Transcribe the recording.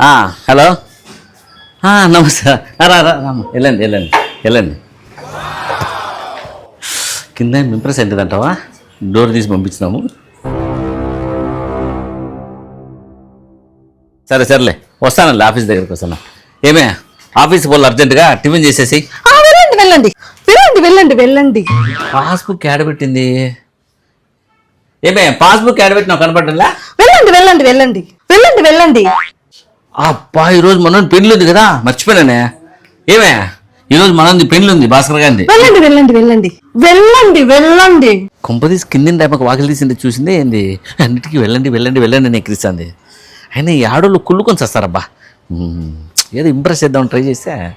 ఆ, హలో. ఆ, నమస్తే. రా రా రామ్మ. వెళ్ళండి వెళ్ళండి వెళ్ళండి. కింద ఇంప్రెస్ అవుతుందంటావా డోర్ తీసి పంపించినాము. సరే సరేలే. వస్తానండి ఆఫీస్ దగ్గరికి వస్తాను. ఏమే ఆఫీస్ పోవాలి అర్జెంటుగా టిఫిన్ చేసేసి? వెళ్ళండి వెళ్ళండి. వెళ్ళండి వెళ్ళండి వెళ్ళండి. పాస్బుక్ యాడబెట్టింది ఏమే పాస్బుక్ యాడబెట్టినావు కనపడ్డా వెళ్ళండి వెళ్ళండి వెళ్ళండి. వెళ్ళండి వెళ్ళండి. అబ్బా ఈరోజు మనం పెళ్ళి ఉంది కదా మర్చిపోయానే ఏమే? ఈరోజు మనది పెళ్ళి ఉంది భాస్కర్ గాంధీ వెళ్ళండి వెళ్ళండి వెళ్ళండి. వెళ్ళండి వెళ్ళండి. కొంపదీసి కింద టైంకి వాకిలి తీసింది చూసింది ఏంది? అన్నిటికీ వెళ్ళండి వెళ్ళండి వెళ్ళండి అని ఎక్కిరిస్తుంది. అయినా ఈ ఆడోళ్ళు కుళ్ళుకొని చేస్తారబ్బా. ఏదో ఇంప్రెస్ చేద్దామని ట్రై చేస్తే